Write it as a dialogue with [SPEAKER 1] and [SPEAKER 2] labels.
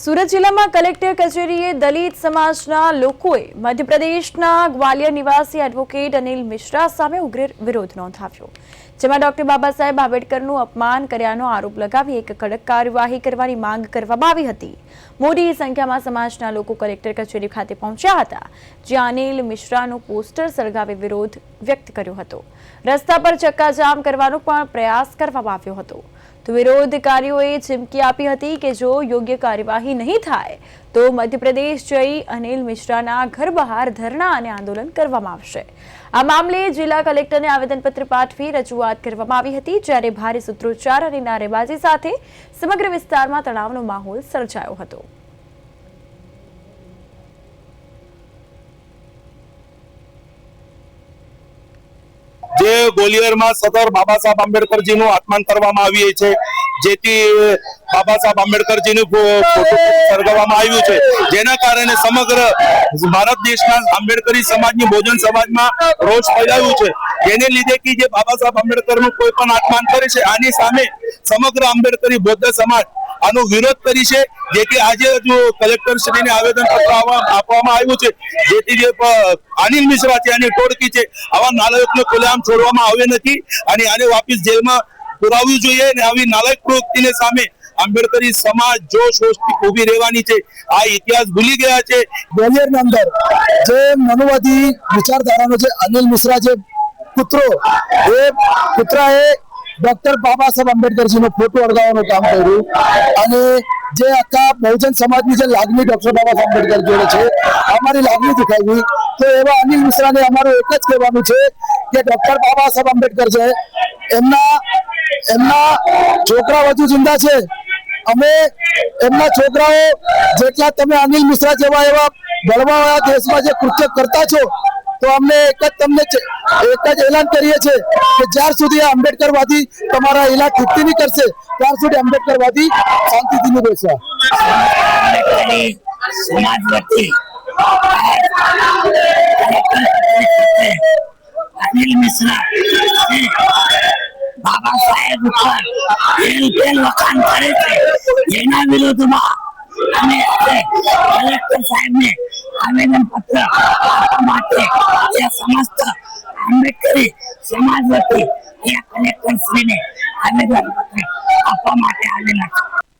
[SPEAKER 1] સુરત જિલ્લામાં કલેક્ટર કચેરીએ દલિત સમાજના લોકોએ મધ્યપ્રદેશના ગ્વાલિયર નિવાસી એડવોકેટ અનિલ મિશ્રા સામે ઉગ્ર વિરોધ નોંધાવ્યો. જેમાં ડોક્ટર બાબા સાહેબ આંબેડકરનું અપમાન કર્યાનો આરોપ લગાવી એક કડક કાર્યવાહી કરવાની માંગ કરવામાં આવી હતી. મોટી સંખ્યામાં સમાજના લોકો કલેક્ટર કચેરી ખાતે પહોંચ્યા હતા, જ્યાં અનિલ મિશ્રાનું પોસ્ટર સળગાવી વિરોધ વ્યક્ત કર્યો હતો. રસ્તા પર ચક્કાજામ કરવાનો પણ પ્રયાસ કરવામાં આવ્યો હતો. તો વિરોધકારીઓએ ચીમકી આપી હતી કે જો યોગ્ય કાર્યવાહી નહીં થાય, તો મધ્યપ્રદેશ જઈ અનિલ મિશ્રાના ઘર બહાર ધરણા અને આંદોલન કરવામાં આવશે. આ મામલે જિલ્લા કલેક્ટરને આવેદનપત્ર પાઠવી રજૂઆત કરવામાં આવી હતી જ્યારે ભારે સૂત્રોચ્ચાર અને નારેબાજી સાથે સમગ્ર વિસ્તારમાં તણાવનો માહોલ સર્જાયો હતો.
[SPEAKER 2] જે ગોલિયરમાં સદર બાબા સાહેબ આંબેડકરજીનું આત્માન કરવામાં આવ્યું છે, જેથી બાબા સાહેબ આંબેડકરજીનું ફોટો સળગાવવામાં આવ્યું છે. જેના કારણે સમગ્ર ભારત દેશના આંબેડકરી સમાજની ભોજન સમાજમાં રોષ ફેલાયું છે. જેને લીધે કે જે બાબા સાહેબ આંબેડકરનું કોઈ પણ અપમાન કરે છે, આની સામે સમગ્ર આંબેડકરી બૌદ્ધ સમાજ આનો વિરોધ કરી છે જેથી આજે જો કલેક્ટર શ્રીને આવેદન પત્ર આપવામાં આવ્યું છે જેથી જે અનિલ મિશ્રા છે અને ટોળકી છે, આવા નાલાયકને ખુલ્લેઆમ છોડવામાં આવે નથી અને આને વાપિસ જેલમાં પુરાવવું જોઈએ અને આવી નાલાયક પ્રવૃત્તિને સામે આંબેડકરી સમાજ જોશ હોશથી ઊભી રહેવાની છે. આ ઇતિહાસ ભૂલી ગયા છે.
[SPEAKER 3] ગ્વાલિયરની અંદર જે મનુવાદી વિચારધારાનો છે અનિલ મિશ્રા જે પુત્રો. એ પુત્રએ ડોક્ટર બાબા સાહેબ આંબેડકરજીનો ફોટો અડગાવવાનું કામ કર્યું. અને જે આખા બહુજન સમાજની જે લાગણી ડોક્ટર બાબા સાહેબ આંબેડકર જોડે છે, અમારી લાગણી દુખાવી તો એવા અનિલ મિશ્રાને અમારું એક જ કહેવાનું છે કે ડોક્ટર બાબા સાહેબ આંબેડકર છે, એમના એમના છોકરા હજુ જિંદા છે. અમે એમના છોકરાઓ જેટલા તમે અનિલ મિશ્રા જેવા એવા બળવાવાળા દેશમાં જે કૃત્ય કરતા છો તો અમને એક જ તમને એક જ એલાન કરીએ છીએ કે જ્યાર સુધી આ આંબેડકરવાદી તમારા ઇલાજ છૂટી નહીં કરશે, ત્યાર સુધી આંબેડકરવાદી શાંતિથી નહીં
[SPEAKER 4] રહેશે અનિલ મિશ્રા બાબા સાહેબ ઉપર તેલ તેલ વખાણ કરે છે એના વિરોધમાં આજે કલેક્ટર સાહેબને વતી કલેક્ટરશ્રીને આવેદન પત્ર આપવા માટે આવેલા છે